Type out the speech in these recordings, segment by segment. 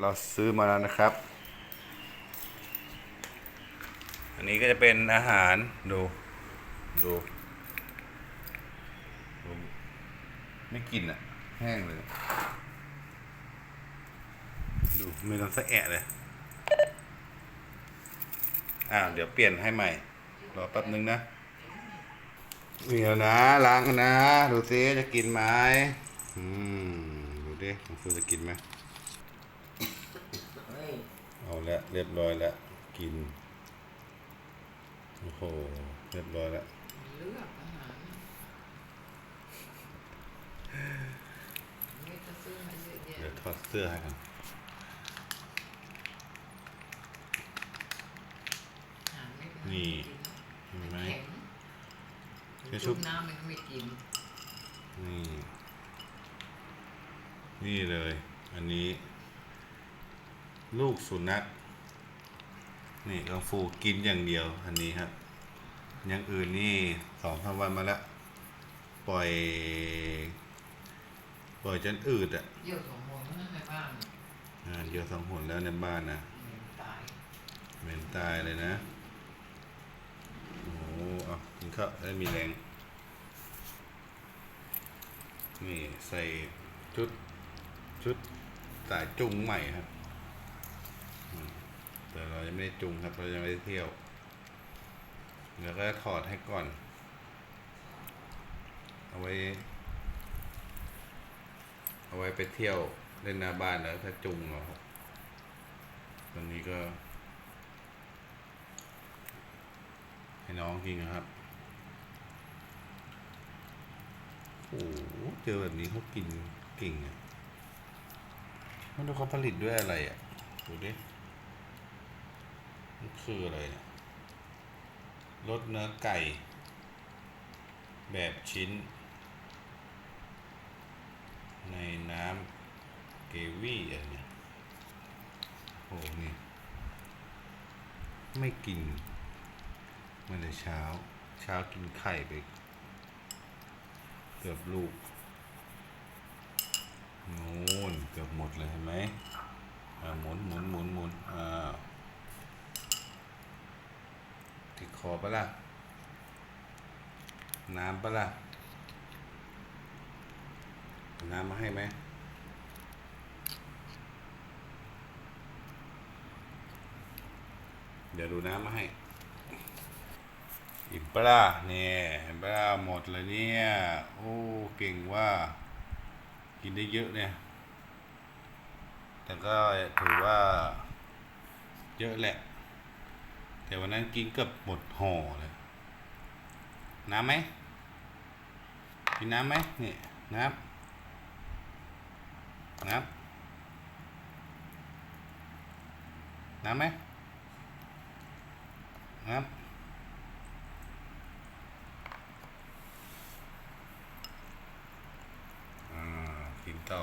เราซื้อมาแล้วนะครับ อันนี้ก็จะเป็นอาหารดูดูดูไม่กินอะ แห้งเลย ดูไม่ต้องสะแอะเลยอ่าเดี๋ยวเปลี่ยนให้ใหม่ รอแป๊บนึงนะนี่แล้วนะล้างกันนะ ดูซิจะกินไหมอืม ดูดิของฟูจะกินไหม เฮ้ยเอาละเรียบร้อยแล้วกิน โอ้โห เรียบร้อยแล้วเลือกอาหารนี่จะซื้อมาเยอะแยะเดี๋ยวถอดเสื้อให้กันอาหารไม่นี่กิเห็นไหม แข็งเดี๋ยวชุชุบบ น้ำมันก็ไม่กินนี่ นี่เลย อันนี้ ลูกสุนัขนี่กังฟูกินอย่างเดียวอันนี้ครับอย่างอื่นนี่สองสามวันมาแล้วปล่อย ปล่อยจนอืดอะเยี่ยวสองโมงนั่นในบ้านอ่าเยอะสองหนแล้วในบ้านนะเหม็นตายเหม็นตายเลยนะโอ้โหเอากินข้าวได้มีแรง นี่ใส่ชุดชุดสายจุงใหม่ครับอืม แต่เรายังไม่ได้จุงครับ เรายังไม่ได้เที่ยวเดี๋ยวก็ถอดให้ก่อน เอาไว้ เอาไว้ไปเที่ยวเล่นหน้าบ้านแล้วถ้าจุงเอาครับตอนนี้ก็ ให้น้องกินนะครับโอ้โหเจอแบบนี้เขากินเก่งอะไม่รู้เขาผลิตด้วยอะไรอะ ดูดิ คืออะไรเนี่ยรสเนื้อไก่ แบบชิ้น ในน้ำเกวี่อะไรเนี่ยโอ้โหนี่ไม่กินเมื่อเช้า เช้ากินไข่ไป เกือบลูกโน่นเกือบหมดเลยเห็นไหมอ่าหมุนหมุนหมุนหมุนอ่า ติดคอปะล่ะ น้ำปะล่ะเอาน้ำมาให้ไหมเดี๋ยวดูน้ำมาให้ อิ่มปะล่ะเนี่ยปะล่ะหมดเลยเนี่ย โอ้ เก่งว่า กินได้เยอะเนี่ย แต่ก็ถือว่า เยอะแหละ แต่วันนั้นกินเกือบหมดห่อเลย น้ำไหมกินน้ำไหมนี่น้ำน้ำน้ำไหมน้ำ อ่ากินต่อ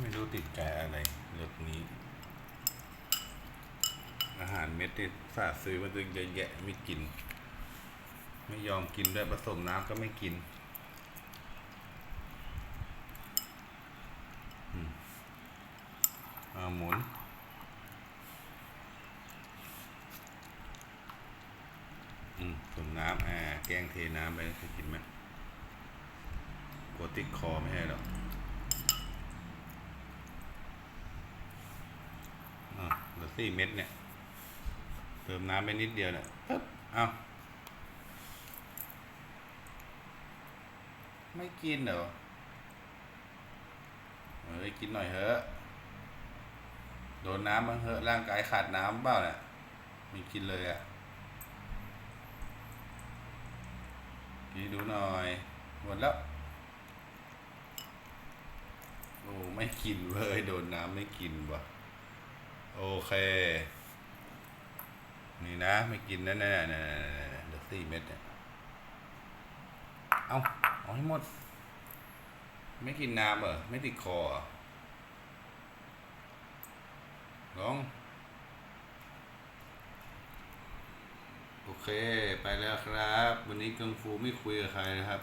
ไม่รู้ติดใจอะไรเรื่องนี้ อาหารเม็ดที่ฝากซื้อมาตึงเยอะแยะไม่กิน ไม่ยอมกินด้วยผสมน้ำก็ไม่กินอืมอ่าหมุนอืมผสมน้ำอ่าแกงเทน้ำไปเคยกินไหมกลัวติดคอไม่ให้หรอกอ่าเหลือ สี่เม็ดเนี่ย เติมน้ำไปนิดเดียวเนี่ยปึ๊บเอาไม่กินเหรอเออกินหน่อยเถอะโดนน้ำบ้างเหอะร่างกายขาดน้ำเปล่าเนี่ยไม่กินเลยอะกินดูหน่อยหมดแล้วโอ้ไม่กินเว้ยโดนน้ำไม่กินว่ะ เค นี่นะ ไม่กินนะเนี่ยเนี่ยเดือสี่เม็ดเนี่ย เอาเอาให้หมด ไม่กินน้ำเหรอ ไม่ติดคอเหรอลอเค ไปแล้วครับ วันนี้กังฟูไม่คุยกับใครนะครับ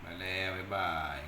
ไปแล้ว บ๊ายบาย